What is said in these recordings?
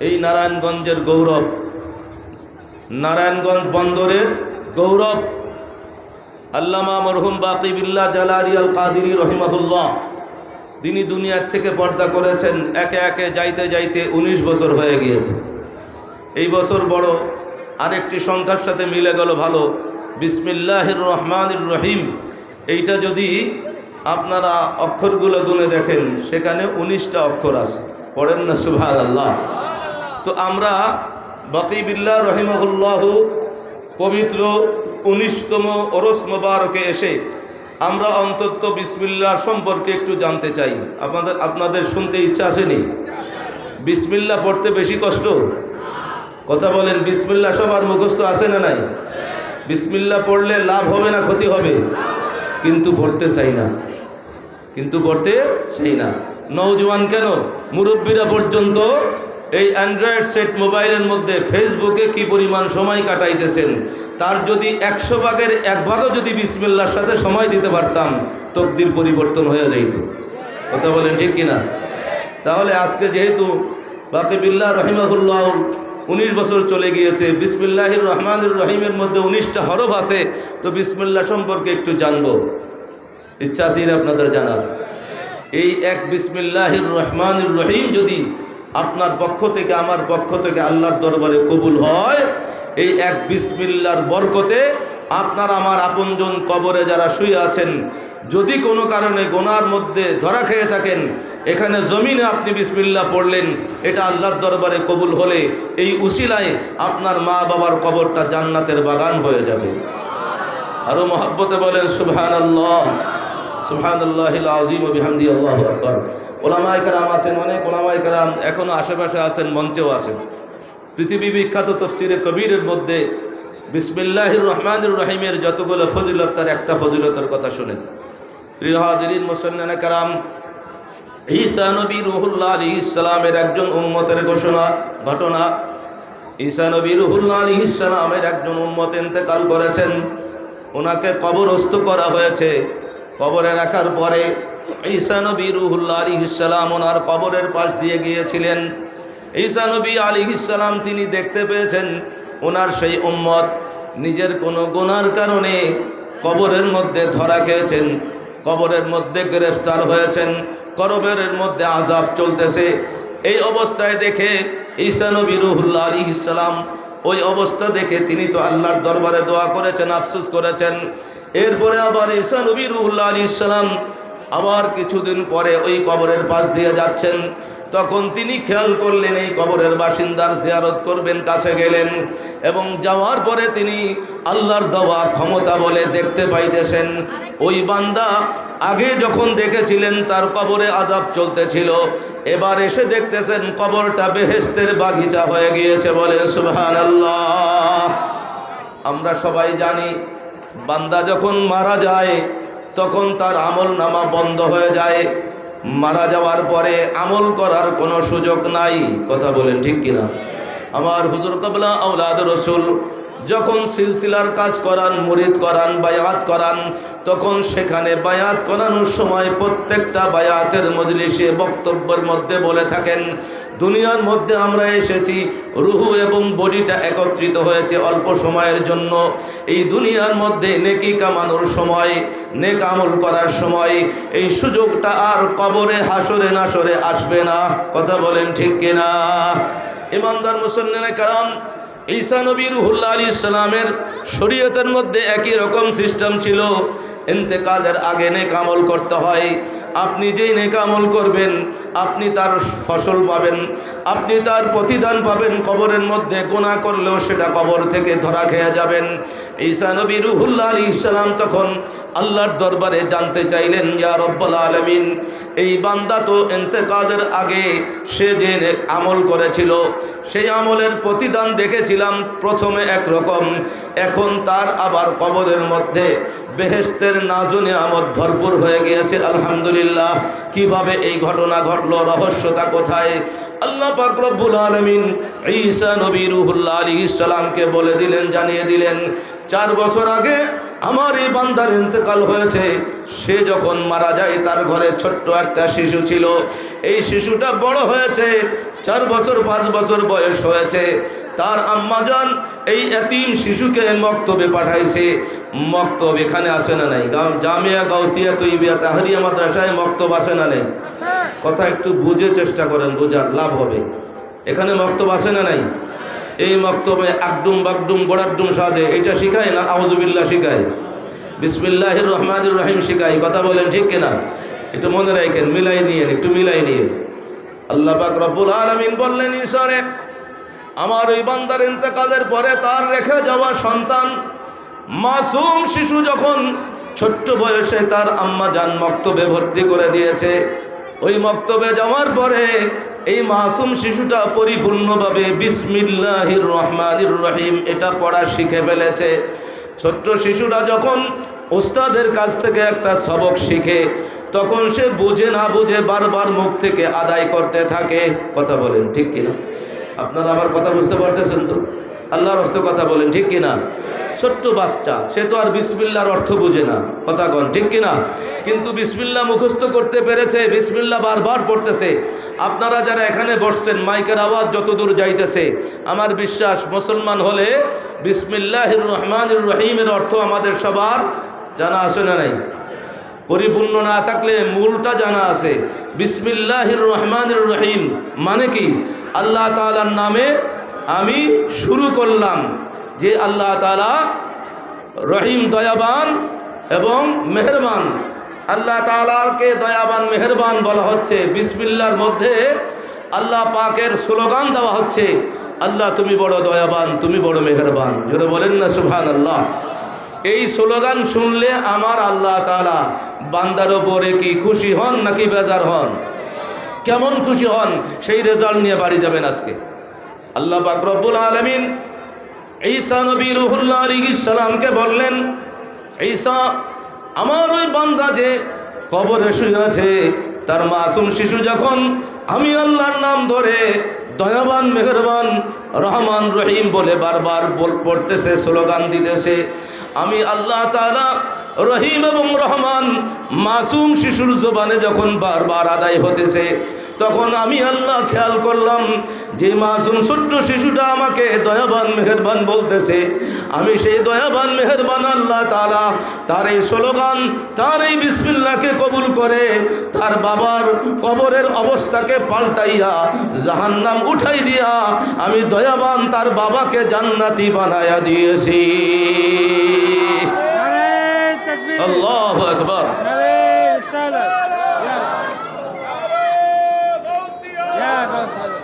এই নারায়ণগঞ্জের গৌরব। নারায়ণগঞ্জ বন্দরের গৌরব। আল্লামা মরহুম বাকিবিল্লা জালারি আল কাদিরি রহিমাহুল্লাহ। তিনি দুনিয়ার থেকে পর্দা করেছেন, একে একে যাইতে যাইতে ১৯ বছর হয়ে গিয়েছে। এই বছর বড় আরেকটি সংখ্যার সাথে মিলে গেল ভালো। বিসমিল্লাহির রহমানির রহিম। এইটা যদি আপনারা অক্ষরগুলো গুনে দেখেন, সেখানে উনিশটা অক্ষর আছে। পড়েন না সুভাষ আল্লাহ তো আমরা বকিবিল্লা রহিমহুল্লাহ পবিত্র উনিশতম ওরস মোবারকে এসে আমরা অন্তত বিসমিল্লা সম্পর্কে একটু জানতে চাই। আপনাদের আপনাদের শুনতে ইচ্ছা আসেনি? বিসমিল্লা পড়তে বেশি কষ্ট? কথা বলেন বিসমিল্লা সবার মুখস্থ আসে না নাই? বিসমিল্লা পড়লে লাভ হবে না ক্ষতি হবে? কিন্তু পড়তে চাই না। কিন্তু পড়তে চাই না। নৌজওয়ান কেন? মুরব্বীরা পর্যন্ত এই অ্যান্ড্রয়েড সেট মোবাইলের মধ্যে ফেসবুকে কি পরিমাণ সময় কাটাইতেছেন? তার যদি একশো ভাগের এক ভাগও যদি বিসমিল্লার সাথে সময় দিতে পারতাম, তকদির পরিবর্তন হয়ে যাইত। কথা বলেন ঠিক কিনা? তাহলে আজকে যেহেতু বাকিবিল্লাহ রহিমাহুল্লাহ উনিশ বছর চলে গিয়েছে, বিসমিল্লাহির রহমানুর রহিমের মধ্যে উনিশটা হরফ আছে, তো বিসমিল্লাহ সম্পর্কে একটু জানব। ইচ্ছা আছে আপনাদের জানার? এই এক বিসমিল্লাহির রহমানুর রহিম যদি আপনার পক্ষ থেকে, আমার পক্ষ থেকে আল্লাহর দরবারে কবুল হয়। এই এক বিসমিল্লার বরকতে আপনার, আমার আপনজন কবরে যারা শুয়ে আছেন, যদি কোনো কারণে গোনার মধ্যে ধরা খেয়ে থাকেন, এখানে জমিনে আপনি বিসমিল্লা পড়লেন, এটা আল্লাহর দরবারে কবুল হলে এই উসিলায় আপনার মা বাবার কবরটা জান্নাতের বাগান হয়ে যাবে। আরও মহাব্বতে বলেন সুবহান আল্লাহ সুবহান আল্লাহ আজিম বিহামদি আল্লাহ আকবর। ওলামাই কারাম আছেন, অনেক ওলামাই কারাম এখনও আশেপাশে আছেন, মঞ্চেও আছেন। পৃথিবী বিখ্যাত তফসিরে কবিরের মধ্যে বিসমিল্লাহির রহমানুর রহিমের যতগুলো ফজিলত, তার একটা ফজিলতের কথা শুনেন। প্রিয় হাজরিন মুসল্লানা কারাম, ঈসা নবী রুহুল্লাহ আলী ইসলামের একজন উম্মতের ঘোষণা, ঘটনা। ঈসা নবী রুহুল্লাহ আলী ইসলামের একজন উম্মত ইন্তেকাল করেছেন। ওনাকে কবরস্থ করা হয়েছে। কবরে রাখার পরে ঈসা নবী রুহুল্লাহ আলী ইসলাম ওনার কবরের পাশ দিয়ে গিয়েছিলেন। ঈসা নবী আলী ইসলাম তিনি দেখতে পেয়েছেন ওনার সেই উম্মত। নিজের কোনো গুনার কারণে কবরের মধ্যে ধরা খেয়েছেন। কবরের মধ্যে গ্রেফতার হয়েছেন। করবের মধ্যে আজাব চলতেছে। এই অবস্থায় দেখে ঈসা নবী রুহুল্লাহ আলী ইসলাম ওই অবস্থা দেখে তিনি তো আল্লাহর দরবারে দোয়া করেছেন, আফসুস করেছেন। এরপরে আবার ঈসা নবী রুহুল্লাহ আলী ইসলাম আবার কিছুদিন পরে ওই কবরের পাশ দিয়ে যাচ্ছেন। তখন তিনি খেয়াল করলেন, এই কবরের বাসিন্দার জিয়ারত করবেন, কাছে গেলেন এবং যাওয়ার পরে তিনি আল্লাহর দেওয়া ক্ষমতা বলে দেখতে পাইতেছেন। ওই বান্দা আগে যখন দেখেছিলেন, তার কবরে আজাব চলতেছিল। এবার এসে দেখতেছেন, কবরটা বেহেস্তের বাগিচা হয়ে গিয়েছে বলেন সুবহান আল্লাহ আমরা সবাই জানি, বান্দা যখন মারা যায় তখন তার আমল নামা বন্ধ হয়ে যায়। মারা যাওয়ার পরে আমল করার কোনো সুযোগ নাই। কথা বলেন ঠিক কিনা? আমার হুজুর কবলা আউলাদ রসুল, যখন সিলসিলার কাজ করান, মুরিদ করান, বায়াত করান, তখন সেখানে বায়াত করানোর সময় প্রত্যেকটা বায়াতের মজলিসে বক্তব্যের মধ্যে বলে থাকেন দুনিয়ার মধ্যে আমরা এসেছি, রুহু এবং বডিটা একত্রিত হয়েছে অল্প সময়ের জন্য। এই দুনিয়ার মধ্যে নেকি কামানোর সময়, নেক আমল করার সময়, এই সুযোগটা আর কবরে হাসরে নাসরে আসবে না। কথা বলেন ঠিক কিনা? ইমানদার মুসল্লিনে কারাম, ঈসা নবী রুহুল্লা আলী ইসলামের শরীয়তের মধ্যে একই রকম সিস্টেম ছিল। এতেকালের আগে নেক আমল করতে হয় আপনি যেই নেক আমল করবেন, আপনি তার ফসল পাবেন, আপনি তার প্রতিদান পাবেন, কবরের মধ্যে গোনা করলেও সেটা কবর থেকে ধরা খেয়ে যাবেন। ঈসা নবী রুহুল্লা আলী ইসলাম তখন আল্লাহর দরবারে জানতে চাইলেন, ইয়া রব্বাল আলমিন এই বান্দা তো এতেকালের আগে সে যে আমল করেছিল, সেই আমলের প্রতিদান দেখেছিলাম প্রথমে একরকম, এখন তার আবার কবরের মধ্যে বেহেস্তের নাজুনে আমদ ভরপুর হয়ে গিয়েছে, আলহামদুলিল্লাহ। কীভাবে এই ঘটনা ঘটলো রহস্যতা কোথায়? আল্লাহ পাকরবুল আলমিন ঈসা নবী রুহুল্লাহ আলী ইসালামকে বলে দিলেন, জানিয়ে দিলেন, চার বছর আগে আমার এই বান্দার ইন্তেকাল হয়েছে। সে যখন মারা যায়, তার ঘরে ছোট্ট একটা শিশু ছিল। এই শিশুটা বড় হয়েছে, চার বছর, পাঁচ বছর বয়স হয়েছে। তার আম্মাজান এই এতিম শিশুকে মক্তবে পাঠাইছে। মক্তব এখানে আসে না নাই? জামিয়া গাউসিয়া তৈবিয়া তাহারিয়া মাদ্রাসায় মক্তব আসে না নেই? কথা একটু বুঝে চেষ্টা করেন, বোঝার লাভ হবে। এখানে মক্তব আসে না নাই? এই মক্তবে আকডুম বাকডুম গোড়াডুম সাজে। এটা শিখায় না? আউজুবিল্লাহ শিখায়। বিসমিল্লাহির রহমানুর রহিম শিখাই কথা বলেন ঠিক কিনা? একটু মনে রাখেন, মিলাই নিয়ে একটু মিলাই নিয়ে আল্লাহ পাক রব্বুল আলামিন বললেন ঈশ্বরে আমার ওই বান্দার ইন্তেকালের পরে তার রেখে যাওয়া সন্তান, মাসুম শিশু যখন ছোট্ট বয়সে তার আম্মা যান মক্তবে ভর্তি করে দিয়েছে। ওই মক্তবে যাওয়ার পরে এই মাসুম শিশুটা পরিপূর্ণভাবে বিসমিল্লাহির রহমানির রহিম, এটা পড়া শিখে ফেলেছে। ছোট্ট শিশুরা যখন ওস্তাদের কাছ থেকে একটা সবক শিখে, তখন সে বুঝে না বুঝে বারবার মুখ থেকে আদায় করতে থাকে। কথা বলেন, ঠিক কিনা? আপনারা আমার কথা বুঝতে পারতেছেন তো? আল্লাহর হস্তে কথা বলেন, ঠিক কিনা? ছোট্ট বাচ্চা, সে তো আর বিসমিল্লার অর্থ বুঝে না। কথা কন, ঠিক কিনা? কিন্তু বিসমিল্লা মুখস্থ করতে পেরেছে, বিসমিল্লা বারবার পড়তেছে। আপনারা যারা এখানে বসছেন, মাইকের আওয়াজ যতদূর যাইতেছে, আমার বিশ্বাস মুসলমান হলে বিসমিল্লাহির রহমানির রহিমের অর্থ আমাদের সবার জানা আসে না নাই? পরিপূর্ণ না থাকলে মূলটা জানা আছে। বিসমিল্লাহির রহমানির রহিম মানে কি? আল্লাহ তালার নামে আমি শুরু করলাম যে আল্লাহ তালা রহিম, দয়াবান এবং মেহেরবান। আল্লাহ তাআলাকে দয়াবান, মেহেরবান বলা হচ্ছে। বিসমিল্লার মধ্যে আল্লাহ পাকের স্লোগান দেওয়া হচ্ছে, আল্লাহ তুমি বড় দয়াবান, তুমি বড় মেহেরবান। জোরে বলেন না সুবহান আল্লাহ এই স্লোগান শুনলে আমার আল্লাহ তালা বান্দার ওপরে কি খুশি হন নাকি বেজার হন? কেমন খুশি হন, সেই রেজাল্ট নিয়ে বাড়ি যাবেন আজকে। আল্লাহ পাক রব্বুল আলমিন ঈসা নবী রুহুল্লাহ আলী সালামকে বললেন, ঈসা, আমার ওই বান্দা যে কবরে শুয়ে আছে, তার মাসুম শিশু যখন আমি আল্লাহর নাম ধরে দয়াবান, মেহরবান, রহমান, রহিম বলে বারবার বল পড়তেছে স্লোগান দিতেছে, আমি আল্লাহ তাআলা রহিম এবং রহমান মাসুম শিশুর জবানে যখন বারবার আদায় হতেছে, তখন আমি আল্লাহ খেয়াল করলাম যে মাসুম ছোট্ট শিশুটা আমাকে দয়াবান, মেহেরবান বলতেছে। আমি সেই দয়াবান, মেহেরবান আল্লাহ তালা তার এই স্লোগান, তার এই বিসমিল্লাকে কবুল করে তার বাবার কবরের অবস্থাকে পাল্টাইয়া জাহান্নাম উঠাই দিয়া আমি দয়াবান তার বাবাকে জান্নাতি বানায়া দিয়েছি। আল্লাহ আকবর ইয়া গাউসালাত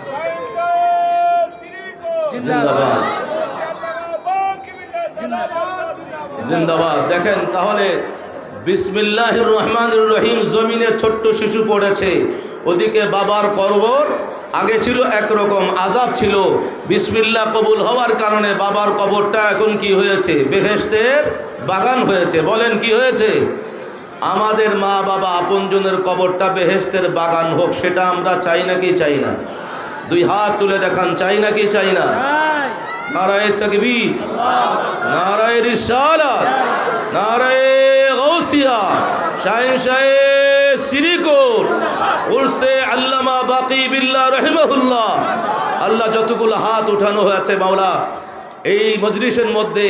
জিন্দাবাদ। জিন্দাবাদ। দেখেন তাহলে বিসমিল্লাহ রহমান রহিম জমিনে ছোট্ট শিশু পড়েছে। ওদিকে বাবার কবর আগে ছিল একরকম আজাব ছিল। বিসমিল্লাহ কবুল হওয়ার কারণে বাবার কবরটা এখন কি হয়েছে? বেহেস্তের বাগান হয়েছে। বলেন কি হয়েছে? আমাদের মা বাবা আপনজনের কবরটা বেহেস্তের বাগান হোক, সেটা আমরা চাই নাকি চাই না? দুই হাত তুলে দেখান, চাই নাকি চাই না? নারায় তকবীর, নারায় রিসালাত, নারায় গৌসিয়া শাহিন শাহে সিরিকোট উর্সে আল্লামা বাকি বিল্লাহ রহিমাহুল্লাহ। আল্লাহ যতগুলো হাত উঠানো হয়েছে মাওলা, এই মজলিসের মধ্যে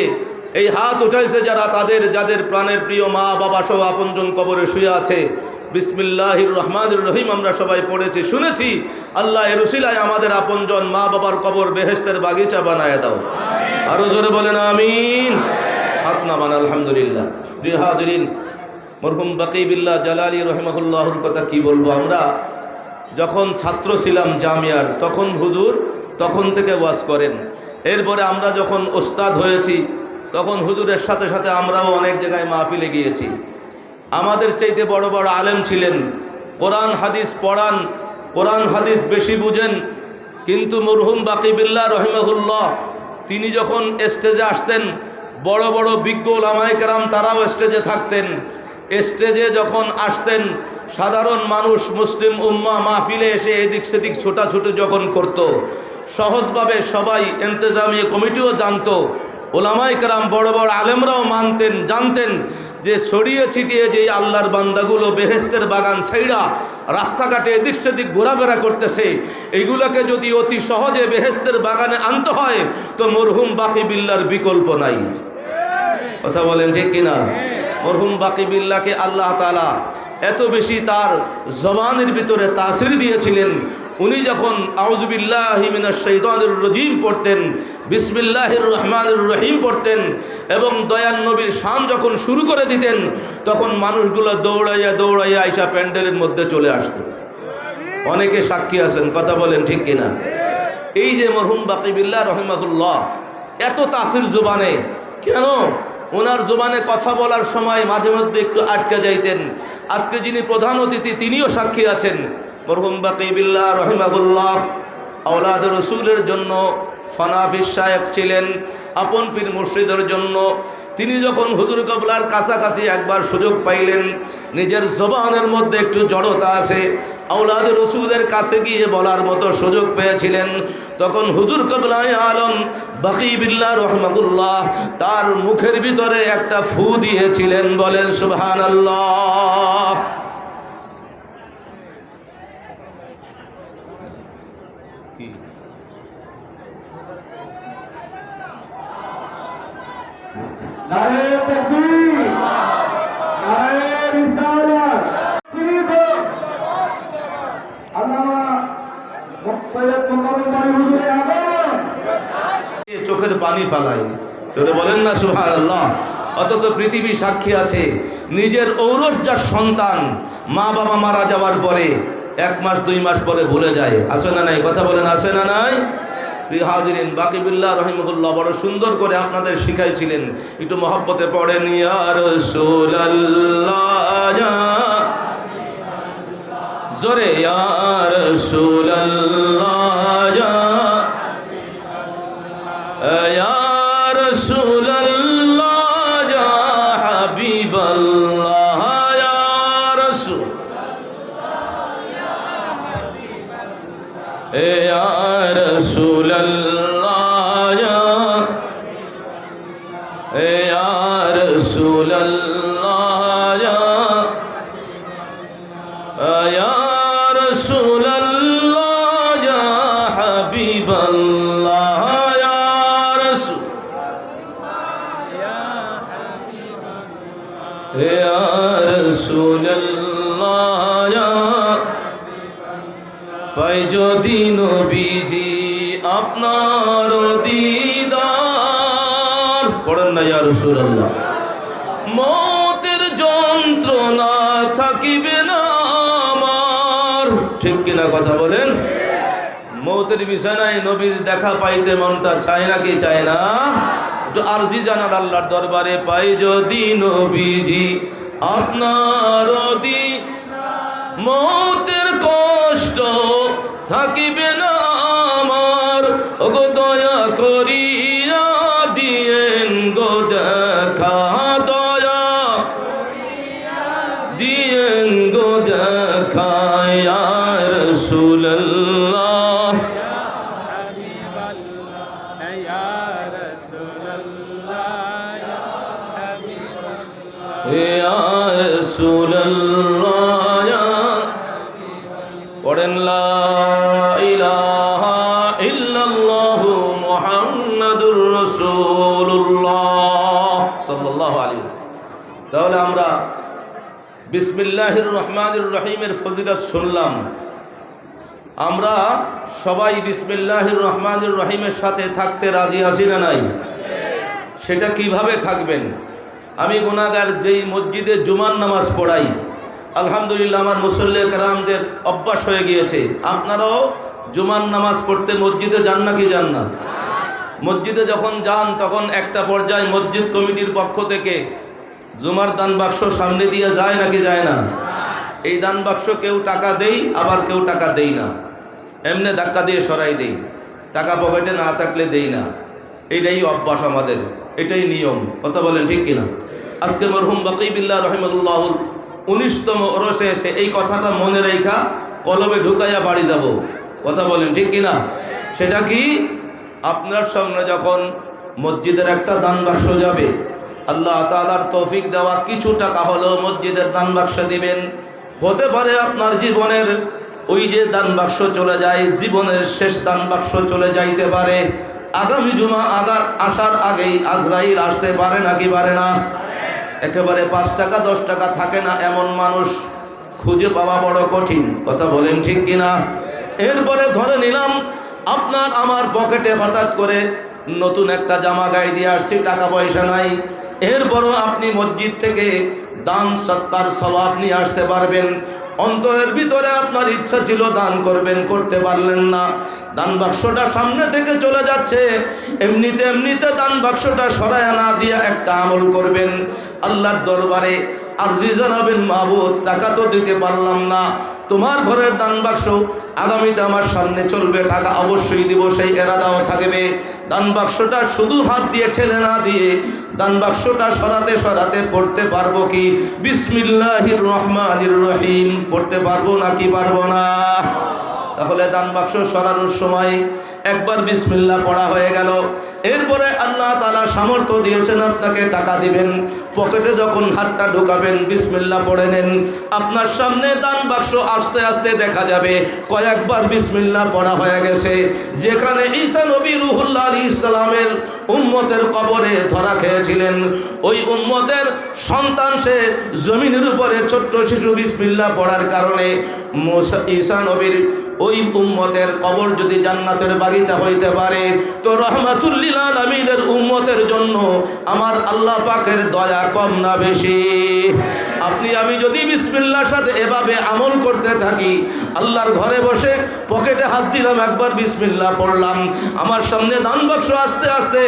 এই হাত উঠাইছে যারা তাদের, যাদের প্রাণের প্রিয় মা বাবা সহ আপনজন কবরে শুয়ে আছে। বিসমিল্লাহির রহমানুর রহিম আমরা সবাই পড়েছি, শুনেছি। আল্লাহ এর উসিলায় আমাদের আপনজন মা বাবার কবর বেহেস্তের বাগিচা বানায় দাও। আরও জোরে বলেন, আমিন। হাত নামান আলহামদুলিল্লাহ। মরহুম বাকিবিল্লাহ জালালি রহিমাহুল্লাহর কথা কি বলব আমরা? যখন ছাত্র ছিলাম জামিয়ার, তখন হুজুর তখন থেকে ওয়াজ করেন। এরপরে আমরা যখন ওস্তাদ হয়েছি তখন হুজুরের সাথে সাথে আমরাও অনেক জায়গায় মাহফিলে গিয়েছি। আমাদের চাইতে বড় বড় আলেম ছিলেন। কোরআন, হাদিস পড়ান। কোরআন, হাদিস বেশি বুঝেন। কিন্তু মরহুম বাকিবিল্লাহ রহিমাহুল্লাহ, তিনি যখন স্টেজে আসতেন, বড় বড় বিজ্ঞ লামাইকারাম তারাও স্টেজে থাকতেন। স্টেজে যখন আসতেন, সাধারণ মানুষ মুসলিম উম্মা মাহফিলে এসে এদিক সেদিক ছোটাছুটি যখন করত। সহজভাবে সবাই এন্তেজামিয়া কমিটিও জানতো। ওলামাই কারাম বড় বড় আলেমরাও মানতেন, জানতেন যে ছড়িয়ে ছিটিয়ে যে আল্লাহর বান্দাগুলো বেহেস্তের বাগান সাইডা রাস্তাঘাটে এদিক সেদিক ঘোরাফেরা করতেছে এইগুলোকে যদি অতি সহজে বেহেস্তের বাগানে আনতে হয়, তো মরহুম বাকি বিল্লার বিকল্প নাই। কথা বলেন ঠিক কিনা? মরহুম বাকি বিল্লাকে আল্লাহ তালা এত বেশি তার জবানের ভিতরে তাসির দিয়েছিলেন উনি যখন আউজবিল্লাহিমিনার রজিম পড়তেন, বিসমিল্লাহির রহমানুর রহিম পড়তেন এবং দয়াল নবীর শান যখন শুরু করে দিতেন, তখন মানুষগুলো দৌড়াইয়া দৌড়াইয়া আইসা প্যান্ডেলের মধ্যে চলে আসত। অনেকে সাক্ষী আছেন, কথা বলেন ঠিক কিনা? এই যে মরহুম বাকিবিল্লাহ রহিমাহুল্লাহ, এত তাসির জোবানে, কেন? ওনার জোবানে কথা বলার সময় মাঝে মধ্যে একটু আটকে যাইতেন। আজকে যিনি প্রধান অতিথি, তিনিও সাক্ষী আছেন। মরহুম বাকিবিল্লাহ রহিমাহুল্লাহ, আওলাদ রসুলের জন্য ফানাফিস শায়েক ছিলেন, আপন পীর মুর্শিদের জন্য। তিনি যখন হুজুর কবলার কাছাকাছি একবার সুযোগ পাইলেন, নিজের জবানের মধ্যে একটু জড়তা আছে আউলাদ রসুলের কাছে গিয়ে বলার মতো সুযোগ পেয়েছিলেন। তখন হুজুর কবলায় আলম বাকিবিল্লা রহমতুল্লাহ তার মুখের ভিতরে একটা ফু দিয়েছিলেন, বলেন সুবহান আল্লাহ চোখের পানি ফালাই। যদি বলেন না সুহার আল্লাহ অথচ পৃথিবী সাক্ষী আছে, নিজের ঔরজ্জার সন্তান মা বাবা মারা যাওয়ার পরে এক মাস, দুই মাস পরে ভুলে যায়। আসে না নাই? কথা বলেন আসে না নাই? প্রিয় হাজিরিন, বাকিবুল্লাহ রহিমুল্লাহ বড় সুন্দর করে আপনাদের শিখাইছিলেন। একটু মহব্বতে পড়েন ইয়ার জোরে ইয়ার আপনার দিদার। পড়েন না মতের যন্ত্রণা থাকিবে না আমার। ঠিক কিনা কথা বলেন? বিছানায় নবীর দেখা পাইতে মনটা চায় না কি চায় না? আরজি জানার আল্লাহর দরবারে পাই যদি নবীজি আপনার দি কষ্ট থাকিবে না আমার। ওগো দয়া করিয়া দিয়েন গো দেখা দয়া দিয়েন গো দেখা ইয়া রাসূলুল্লাহ يا رسول الله يا حبيب ইয়া বিসমিল্লাহির রহমানির রহিমের ফজিলত শুনলাম। আমরা সবাই বিসমিল্লাহির রহমানির রহিমের সাথে থাকতে রাজি আছি না নাই? সেটা কীভাবে থাকবেন? আমি গুণাগার যেই মসজিদে জুমান নামাজ পড়াই, আলহামদুলিল্লাহ আমার মুসল্লি কালামদের অভ্যাস হয়ে গিয়েছে। আপনারাও জুমার নামাজ পড়তে মসজিদে যান না কি যান না? মসজিদে যখন যান, তখন একটা পর্যায়ে মসজিদ কমিটির পক্ষ থেকে জুমার দান বাক্স সামনে দিয়ে যায় নাকি যায় না? এই দান বাক্স কেউ টাকা দেই, আবার কেউ টাকা দেই না। এমনি ধাক্কা দিয়ে সরাই দেই। টাকা পকেটে না থাকলে দেই না। এটাই অভ্যাস আমাদের। এটাই নিয়ম। কথা বলেন ঠিক কিনা? আজকে মরহুম বাকিবিল্লাহ রহমতুল্লাহ উনিশতম ওরসে এসে এই কথাটা মনে রেখা কলমে ঢুকাইয়া বাড়ি যাব। কথা বলেন ঠিক কিনা? সেটা কি? আপনার সামনে যখন মসজিদের একটা দান বাক্স যাবে আল্লাহ তালার তৌফিক দেওয়া কিছু টাকা হলেও মসজিদের দান বাক্স দিবেন। হতে পারে আপনার জীবনের ওই যে দান বাক্স চলে যায়, জীবনের শেষ দান বাক্স চলে যাইতে পারে। আগামী জুমা আগার আসার আগেই আজরাইল আসতে পারে নাকি পারে না? একেবারে পাঁচ টাকা, দশ টাকা থাকে না এমন মানুষ। খুঁজে পাওয়া বড় কঠিন, কথা বলেন ঠিক কিনা? এরপরে ধরে নিলাম, আপনার আমার পকেটে হঠাৎ করে নতুন একটা জামা গায়ে দিয়ে আসছি, টাকা পয়সা নাই। এরপরও আপনি মসজিদ থেকে দান, সৎকার স্বভাব নিয়ে আসতে পারবেন। অন্তরের ভিতরে আপনার ইচ্ছা ছিল দান করবেন, করতে পারলেন না। দান বাক্সটা সামনে থেকে চলে যাচ্ছে। এমনিতে এমনিতে দান বাক্সটা সরায় না দিয়ে একটা আমল করবেন। আল্লাহর দরবারে আরজি জানাবেন মাহবুদ টাকা তো দিতে পারলাম না। তোমার ঘরের দান বাক্স আগামীতে আমার সামনে চলবে, টাকা অবশ্যই দিব, সেই এরাদাও থাকবে। দান বাক্সটা শুধু হাত দিয়ে, ঠেলে না দিয়ে দান বাক্সটা সরাতে সরাতে পড়তে পারব কি? বিসমিল্লাহির রহমানির রহিম। পড়তে পারব নাকি পারব না? তাহলে দান বাক্স সরানোর সময় একবার বিসমিল্লা পড়া হয়ে গেল। এরপরে আল্লাহ তালা সামর্থ্য দিয়েছেন আপনাকে টাকা দিবেন। পকেটে যখন হাতটা ঢোকাবেন বিসমিল্লা পড়ে নেন। আপনার সামনে দান বাক্স আস্তে আস্তে দেখা যাবে। কয়েকবার বিসমিল্লা পড়া হয়ে গেছে। যেখানে ঈসা নবী রুহুল্লাহ আলী ইসলামের উম্মতের কবরে ধরা খেয়েছিলেন। ওই উম্মতের সন্তান সে জমিনের উপরে ছোট্ট শিশু বিসমিল্লা পড়ার কারণে ঈসা নবীর ওই উম্মতের কবর যদি জান্নাতের বাগিচা হইতে পারে, তো রহমাতুল্লিল আলমীদের উম্মতের জন্য আমার আল্লাহ পাকের দয়া কম না বেশি। আপনি, আমি যদি বিসমিল্লার সাথে এভাবে আমল করতে থাকি, আল্লাহর ঘরে বসে পকেটে হাত দিলাম, একবার বিসমিল্লা পড়লাম। আমার সামনে দান বাক্স আস্তে আস্তে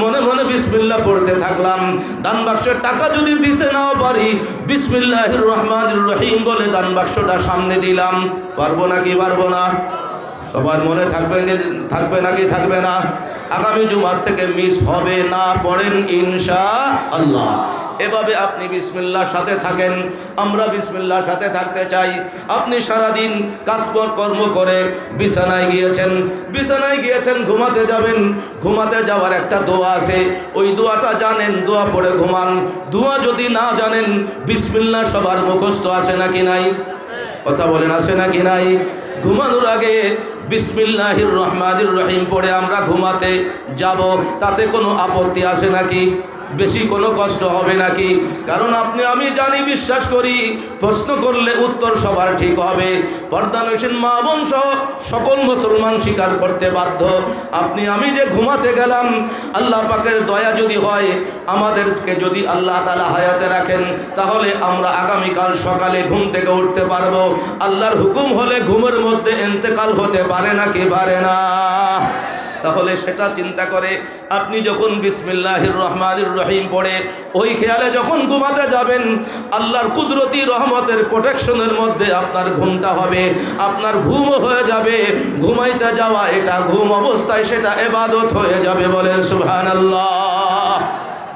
মনে মনে বিসমিল্লা পড়তে থাকলাম। দান বাক্সের টাকা যদি দিতে নাও পারি বিসমিল্লাহ রহমান রহিম বলে দান বাক্সটা সামনে দিলাম। পারব নাকি পারব না? সবার মনে থাকবে থাকবে নাকি থাকবে না? আগামী জুমার থেকে মিস হবে না, পড়েন ইনশা আল্লাহ এভাবে আপনি বিসমিল্লার সাথে থাকেন, আমরা বিসমিল্লার সাথে থাকতে চাই। আপনি সারাদিন কাজকর কর্ম করে বিছানায় গিয়েছেন বিছানায় গিয়েছেন, ঘুমাতে যাবেন। ঘুমাতে যাওয়ার একটা দোয়া আছে, ওই দোয়াটা জানেন, দোয়া পড়ে ঘুমান। দোয়া যদি না জানেন, বিসমিল্লা সবার মুখস্থ আছে নাকি নাই? কথা বলেন, আছে নাকি নাই? ঘুমানোর আগে বিসমিল্লাহির রহমানির রহিম পড়ে আমরা ঘুমাতে যাব, তাতে কোনো আপত্তি আছে নাকি? বেশি কোনো কষ্ট হবে নাকি? কারণ আপনি, আমি জানি, বিশ্বাস করি, প্রশ্ন করলে উত্তর সবার ঠিক হবে। পর্দানসীন মা বোন সহ সকল মুসলমান স্বীকার করতে বাধ্য। আপনি, আমি যে ঘুমাতে গেলাম, আল্লাহ পাকের দয়া যদি হয়, আমাদেরকে যদি আল্লাহ তালা হায়াতে রাখেন, তাহলে আমরা আগামীকাল সকালে ঘুম থেকে উঠতে পারব। আল্লাহর হুকুম হলে ঘুমের মধ্যে এন্তেকাল হতে পারে নাকি পারে না? তাহলে সেটা চিন্তা করে আপনি যখন বিসমিল্লাহির রহমানির রহিম পড়ে, ওই খেয়ালে যখন ঘুমাতে যাবেন, আল্লাহর কুদরতি রহমতের প্রোটেকশনের মধ্যে আপনার ঘুমটা হবে, আপনার ঘুম হয়ে যাবে। ঘুমাইতে যাওয়া এটা ঘুম অবস্থায় সেটা এবাদত হয়ে যাবে বলেন সুবহানাল্লাহ।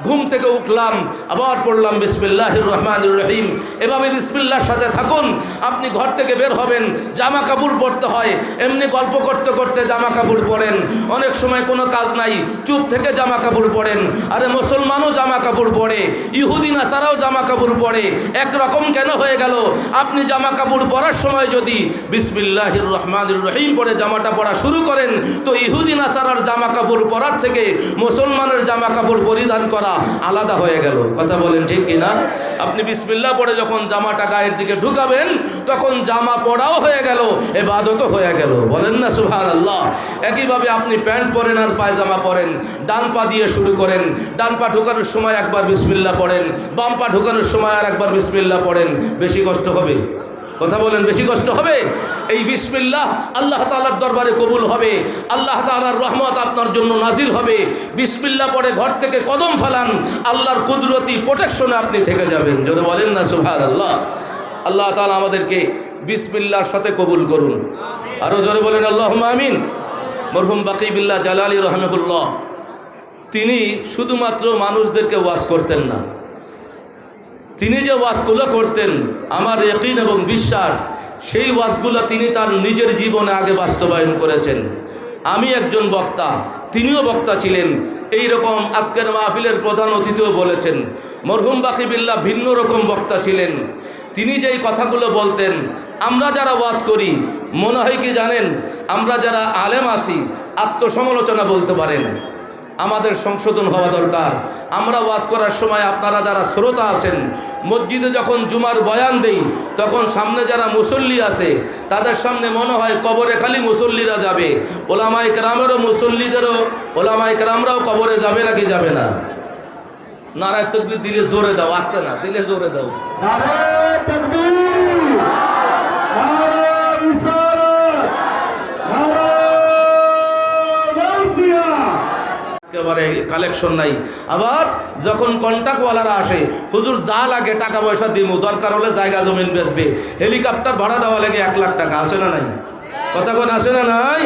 ঘুম থেকে উঠলাম, আবার পড়লাম বিসমিল্লাহ রহমান রহিম। এভাবে বিসমিল্লার সাথে থাকুন, আপনি ঘর থেকে বের হবেন, জামা কাপড় পরতে হয়। এমনি গল্প করতে করতে জামা কাপড় পরেন। অনেক সময় কোনো কাজ নাই, চুপ থেকে জামা কাপড় পরেন। আরে মুসলমানও জামা কাপড় পরে, ইহুদি নাসারাও জামা কাপড় পরে। একরকম কেন হয়ে গেল? আপনি জামা কাপড় পরার সময় যদি বিসমিল্লাহ রহমান রহিম পরে জামাটা পরা শুরু করেন, তো ইহুদিন আসারার জামা কাপড় পরার থেকে মুসলমানের জামা কাপড় পরিধান করা আলাদা হয়ে গেল। কথা বলেন ঠিক কিনা? আপনি বিসমিল্লাহ পরে যখন জামাটা গায়ের দিকে ঢুকাবেন, তখন জামা পরাও হয়ে গেল, এবাদতও হয়ে গেল। বলেন না সুহান আল্লাহ একইভাবে আপনি প্যান্ট পরেন আর পায়জামা পরেন, ডান পা দিয়ে শুরু করেন, ডান পা ঢুকানোর সময় একবার বিসমিল্লাহ পড়েন, বাম পা ঢুকানোর সময় আর একবার বিসমিল্লাহ পড়েন। বেশি কষ্ট হবে? কথা বলেন, বেশি কষ্ট হবে? এই বিসমিল্লাহ, আল্লাহ তালার দরবারে কবুল হবে। আল্লাহ তালার রহমত আপনার জন্য নাজিল হবে। বিসমিল্লাহ পরে ঘর থেকে কদম ফেলান, আল্লাহর কুদরতি প্রোটেকশনে আপনি থেকে যাবেন। যদি বলেন না সুভাগ আল্লাহ আল্লাহ তালা আমাদেরকে বিসমিল্লার সাথে কবুল করুন। আরও জোরে বলেন আল্লাহ আমিন। মরহুম বাকিবিল্লাহ জালালি রহমহুল্লাহ। তিনি শুধুমাত্র মানুষদেরকে ওয়াজ করতেন না। তিনি যে ওয়াজগুলো করতেন, আমার একইন এবং বিশ্বাস, সেই ওয়াজগুলো তিনি তার নিজের জীবনে আগে বাস্তবায়ন করেছেন। আমি একজন বক্তা, তিনিও বক্তা ছিলেন। এই রকম আজকের মাহফিলের প্রধান অতিথিও বলেছেন, মরহুম বাকিবিল্লা ভিন্ন রকম বক্তা ছিলেন। তিনি যেই কথাগুলো বলতেন, আমরা যারা ওয়াজ করি, মনে হয় কি জানেন, আমরা যারা আলেম আসি আত্মসমালোচনা বলতে পারেন। আমাদের সংশোধন হওয়া দরকার। আমরা ওয়াজ করার সময় আপনারা যারা শ্রোতা আছেন, মসজিদে যখন জুমার বয়ান দেই, তখন সামনে যারা মুসল্লি আছে, তাদের সামনে মনে হয় কবরে খালি মুসল্লিরা যাবে। ওলামাই কেরামেরও মুসল্লিদেরও ওলামাই কেরামরাও কবরে যাবে নাকি যাবে না? নারায় তকবির দিলে জোরে দাও, আসতে না, দিলে জোরে দাও। একেবারে কালেকশন নাই। আবার যখন কন্ট্রাক্টওয়ালারা আসে, হুজুর, যা লাগে টাকা পয়সা দিমু, দরকার হলে জায়গা জমিন বেচবে। হেলিকপ্টার ভাড়া দেওয়া লাগে এক লাখ টাকা আসে না নাই? কথা কোন আসে না নাই?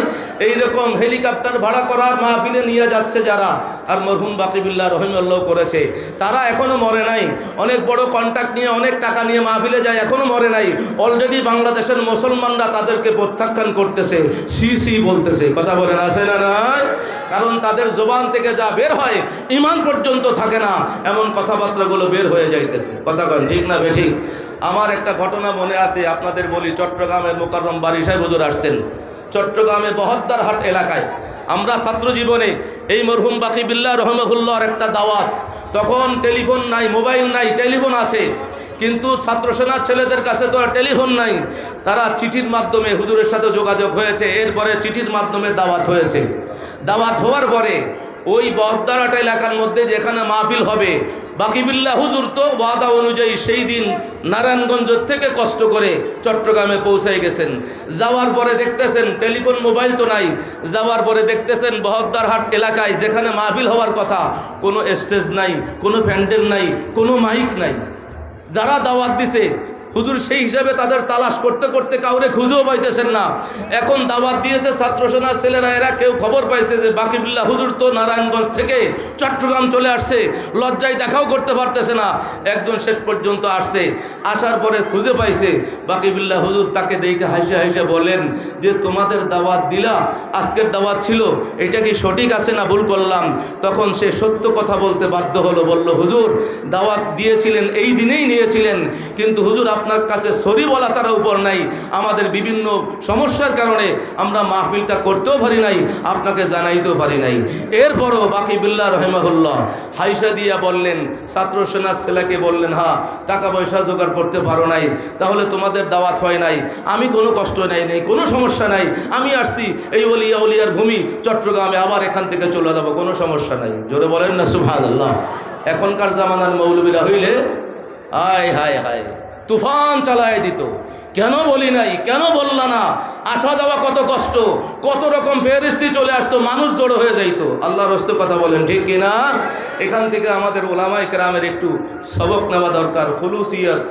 এইরকম হেলিকপ্টার ভাড়া করার মাহফিলে নিয়ে যাচ্ছে যারা। আর মরহুম বাকিবুল্লাহ রহিমাল্লাহ করেছে। তারা এখনও মরে নাই। অনেক বড় কন্ট্যাক্ট নিয়ে, অনেক টাকা নিয়ে মাহফিলে যায় এখনও মরে নাই। অলরেডি বাংলাদেশের মুসলমানরা তাদেরকে প্রত্যাখ্যান করতেছে, সি সি বলতেছে। কথা বলেন আসে না নয় কারণ তাদের জোবান থেকে যা বের হয়, ইমান পর্যন্ত থাকে না। এমন কথাবার্তাগুলো বের হয়ে যাইতেছে। কথা কন, ঠিক না বেঠিক? আমার একটা ঘটনা মনে আছে, আপনাদের বলি, চট্টগ্রামের মোকাররম বাড়ি সাহেব হুজুর আসছেন। চট্টগ্রামে বহদ্দার হাট এলাকায়। আমরা ছাত্র জীবনে এই মরহুম বাকিবিল্লাহ রহমহুল্লাহর একটা দাওয়াত। তখন টেলিফোন নাই, মোবাইল নাই, টেলিফোন আছে। কিন্তু ছাত্র সেনার ছেলেদের কাছে তো টেলিফোন নাই। তারা চিঠির মাধ্যমে হুজুরের সাথে যোগাযোগ হয়েছে, এরপরে চিঠির মাধ্যমে দাওয়াত হয়েছে। দাওয়াত হওয়ার পরে ওই বহদ্দারাট এলাকার মধ্যে যেখানে মাহফিল হবে বাকিবিল্লা হুজুর তো ওয়াদা অনুযায়ী সেই দিন নারায়ণগঞ্জ থেকে কষ্ট করে চট্টগ্রামে পৌঁছাই গেছেন। যাওয়ার পরে দেখতেছেন টেলিফোন মোবাইল তো নাই। যাওয়ার পরে দেখতেছেন বহদ্দারহাট এলাকায় যেখানে মাহফিল হওয়ার কথা, কোনো স্টেজ নাই, কোনো ফ্যান্ডেল নাই, কোনো মাইক নাই। যারা দাওয়াত দিছে হুজুর সেই হিসাবে তাদের তালাশ করতে করতে কাউরে খুঁজেও পাইতেছেন না। এখন দাওয়াত দিয়েছে ছাত্র সেনার ছেলেরা, এরা কেউ খবর পাইছে যে বাকিবুল্লাহ হুজুর তো নারায়ণগঞ্জ থেকে চট্টগ্রাম চলে আসছে, লজ্জায় দেখাও করতে পারতেছে না। একজন শেষ পর্যন্ত আসছে, আসার পরে খুঁজে পাইছে, বাকিবুল্লাহ হুজুর তাকে দেখে হাসে হাসে বলেন যে, তোমাদের দাওয়াত দিলা, আজকের দাওয়াত ছিল, এটা কি সঠিক আছে না ভুল করলাম? তখন সে সত্য কথা বলতে বাধ্য হলো, বলল, হুজুর, দাওয়াত দিয়েছিলেন, এই দিনেই নিয়েছিলেন, কিন্তু হুজুর আপনার কাছে সরি বলা ছাড়া উপর নাই। আমাদের বিভিন্ন সমস্যার কারণে আমরা মাহফিলটা করতেও পারি নাই, আপনাকে জানাইতেও পারি নাই। এরপরও বাকি বিল্লাহ রহেমাহুল্লাহ হাইসা দিয়া বললেন, ছাত্র সেনার ছেলেকে বললেন, হা, টাকা পয়সা জোগাড় করতে পারো নাই, তাহলে তোমাদের দাওয়াত হয় নাই। আমি কোনো কষ্ট নাই নেই, কোনো সমস্যা নাই। আমি আসছি, এই অলিয়া অলিয়ার ভূমি চট্টগ্রামে আবার এখান থেকে চলে যাব, কোনো সমস্যা নাই। জোরে বলেন না আল্লাহ এখনকার জামানার মৌলবীরা হইলে হায় হায় হায়। তুফান চালায় দিত। কেন বলি নাই? কেন বললা না? আসা যাওয়া কত কষ্ট, কত রকম ফেরিস্তি চলে আসতো, মানুষ জড়ো হয়ে যাইতো। আল্লাহর হস্তে কথা বলেন, ঠিক কিনা এখান থেকে আমাদের ওলামাই কেরামের একটু সবক নেওয়া দরকার, খুলুসিয়ত।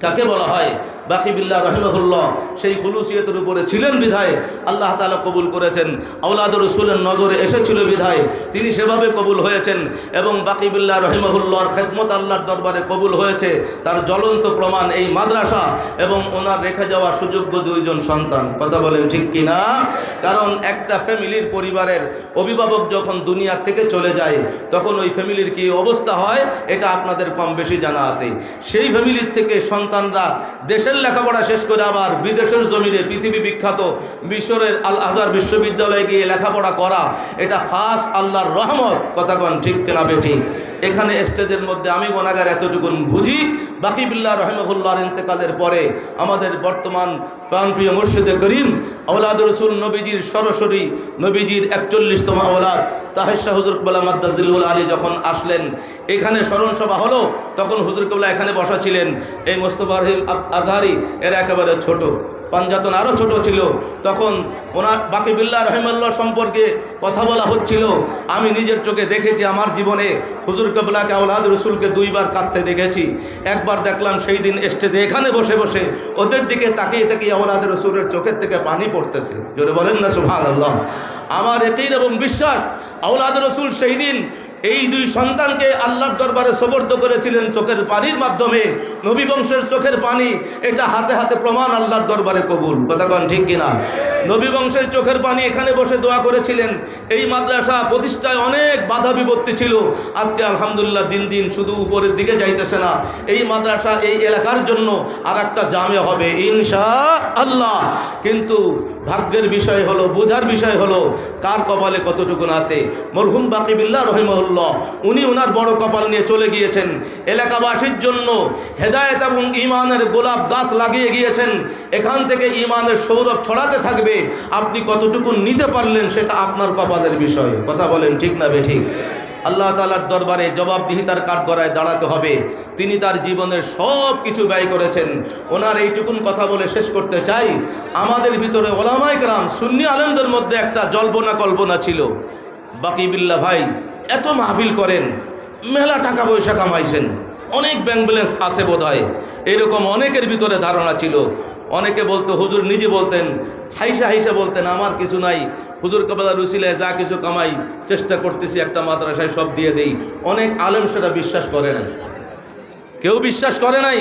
কাকে বলা হয়? বাকিবিল্লাহ রহমহুল্লাহ, সেই খুলুসিয়তের উপরে ছিলেন বিধায়, আল্লাহ তালা কবুল করেছেন। আউলাদ রসুলের নজরে এসেছিল বিধায়, তিনি সেভাবে কবুল হয়েছেন এবং বাকিবিল্লাহ রহিমহুল্লাহর খেদমত আল্লাহর দরবারে কবুল হয়েছে। তার জ্বলন্ত প্রমাণ এই মাদ্রাসা এবং ওনার রেখে যাওয়া সুযোগ্য দুইজন সন্তান। কথা বলেন ঠিক কি না কারণ একটা ফ্যামিলির পরিবারের অভিভাবক যখন দুনিয়ার থেকে চলে যায়, তখন ওই ফ্যামিলির কি অবস্থা হয়? এটা আপনাদের কম বেশি জানা আছে। সেই ফ্যামিলির থেকে সন্তানরা দেশের লেখাপড়া শেষ করে আবার বিদেশের জমিনে পৃথিবী বিখ্যাত মিশরের আল আজহার বিশ্ববিদ্যালয়ে গিয়ে লেখাপড়া করা, এটা খাস আল্লাহর রহমত। কথা কন ঠিক কেনা বেঠিক? এখানে স্টেজের মধ্যে আমি গোনাগার এতটুকুন বুঝি। বাকি বাকিবিল্লাহ রহমহুল্লাহর ইন্তেকালের পরে আমাদের বর্তমান প্রাণপ্রিয় মুর্শিদে করিম আউলাদ রসুল নবীজির সরাসরি নবীজির একচল্লিশতম আওলাদ, তাহের শাহ হুজুর কবলা মাদ্দাজিল্লুল আলী যখন আসলেন, এখানে স্মরণ সভা হলো, তখন হুজুর কবলা এখানে বসা ছিলেন। এই মোস্তফা রহিম আজহারি, এরা একেবারে ছোট। পাঞ্জাতন আরও ছোট ছিল। তখন ওনার বাকি বিল্লাহ রহিমাল্লাহ সম্পর্কে কথা বলা হচ্ছিল। আমি নিজের চোখে দেখেছি, আমার জীবনে হুজুর কবলাকে আউলাদ রসুলকে দুইবার কাঁদতে দেখেছি। একবার দেখলাম সেই দিন স্টেজে এখানে বসে বসে ওদের দিকে তাকিয়ে তাকিয়ে আউলাদ রসুলের চোখের থেকে পানি পড়তেছে। জোরে বলেন না সুভান আল্লাহ আমার একই এবং বিশ্বাস আউলাদ রসুল সেই দিন এই দুই সন্তানকে আল্লাহর দরবারে সবর্দ করেছিলেন চোখের পানির মাধ্যমে। নবী বংশের চোখের পানি, এটা হাতে হাতে প্রমাণ আল্লাহর দরবারে কবুল। কথা কন ঠিক কিনা? নবী বংশের চোখের পানি এখানে বসে দোয়া করেছিলেন। এই মাদ্রাসা প্রতিষ্ঠায় অনেক বাধা বিপত্তি ছিল। আজকে আলহামদুলিল্লাহ দিন দিন শুধু উপরের দিকে যাইতেছে না। এই মাদ্রাসা, এই এলাকার জন্য আর একটা জামে হবে ইনশা আল্লাহ কিন্তু ভাগ্যের বিষয় হলো, বোঝার বিষয় হলো, কার কপালে কতটুকুন আছে? মরহুম বাকিবিল্লাহ রহিমউল্লাহ উনি ওনার বড় কপাল নিয়ে চলে গিয়েছেন। এলাকাবাসীর জন্য হেদায়েত এবং ইমানের গোলাপ গাছ লাগিয়ে গিয়েছেন। এখান থেকে ইমানের সৌরভ ছড়াতে থাকবে। আপনি কতটুকু নিতে পারলেন সেটা আপনার কপালের বিষয়। কথা বলেন ঠিক না বে ঠিক? আল্লাহ তালার দরবারে জবাবদিহিতার কাঠগড়ায় দাঁড়াতে হবে। তিনি তার জীবনের সব কিছু ব্যয় করেছেন। ওনার এইটুকুন কথা বলে শেষ করতে চাই। আমাদের ভিতরে ওলামাইক রাম সুন্নি আনন্দের মধ্যে একটা জল্পনা কল্পনা ছিল। বাকি বাকিবিল্লা ভাই, এত মাহফিল করেন, মেলা টাকা পয়সা কামাইছেন। অনেক ব্যাংক ব্যালেন্স আছে বোধ হয় এরকম অনেকের ভিতরে ধারণা ছিল। অনেকে বলতো, হুজুর নিজে বলতেন, হাইসা হাইসা বলতেন, আমার কিছু নাই। হুজুর কবাদা রুসিলে যা কিছু কামাই, চেষ্টা করতেছি একটা মাদ্রাসায় সব দিয়ে দেই। অনেক আলেম সেটা বিশ্বাস করে না। কেউ বিশ্বাস করে নাই?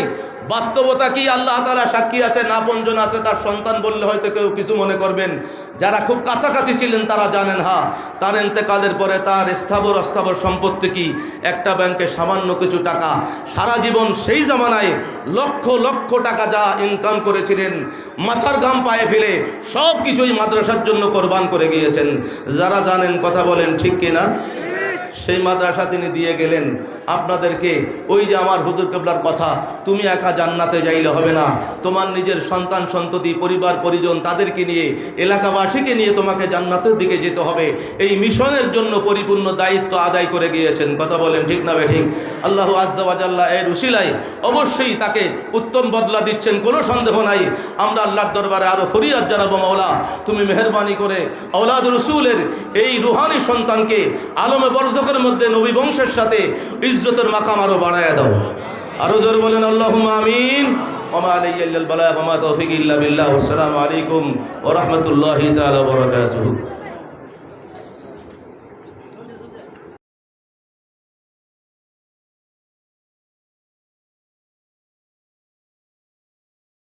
বাস্তবতা কি? আল্লাহ তালা সাক্ষী আছে নাপনজন আছে, তার সন্তান বললে হয়তো কেউ কিছু মনে করবেন। যারা খুব কাছাকাছি ছিলেন, তারা জানেন, হা, তার এতেকালের পরে তার স্থাবর অস্থাবর সম্পত্তি কি? একটা ব্যাংকে সামান্য কিছু টাকা। সারা জীবন সেই জামানায় লক্ষ লক্ষ টাকা যা ইনকাম করেছিলেন, মাথার ঘাম পায়ে ফেলে সব কিছুই মাদ্রাসার জন্য কোরবান করে গিয়েছেন। যারা জানেন, কথা বলেন, ঠিক কিনা? সেই মাদ্রাসা তিনি দিয়ে গেলেন। আপনাদেরকে, ওই যে আমার হুজুর কেবলার কথা, তুমি একা জান্নাতে যাইলে হবে না। তোমার নিজের সন্তান, সন্ততি, পরিবার, পরিজন তাদেরকে নিয়ে, এলাকাবাসীকে নিয়ে তোমাকে জান্নাতের দিকে যেতে হবে। এই মিশনের জন্য পরিপূর্ণ দায়িত্ব আদায় করে গিয়েছেন। কথা বলেন ঠিক না ঠিক? আল্লাহ আজ্লাহ এর উশিলায় অবশ্যই তাকে উত্তম বদলা দিচ্ছেন, কোনো সন্দেহ নাই। আমরা আল্লাহর দরবারে আরও ফরিয়াদ জানাব, মাওলা। তুমি মেহরবানি করে আওলাদ রসুলের এই রুহানি সন্তানকে আলমে বরজকের মধ্যে নবী বংশের সাথে ইজ্জতের মাকাম আরও বাড়ায় দাও। আরও জোর বলেন আল্লাহ আমিন। আসসালামু আলাইকুম ওয়া রাহমাতুল্লাহি বারাকাতুহু।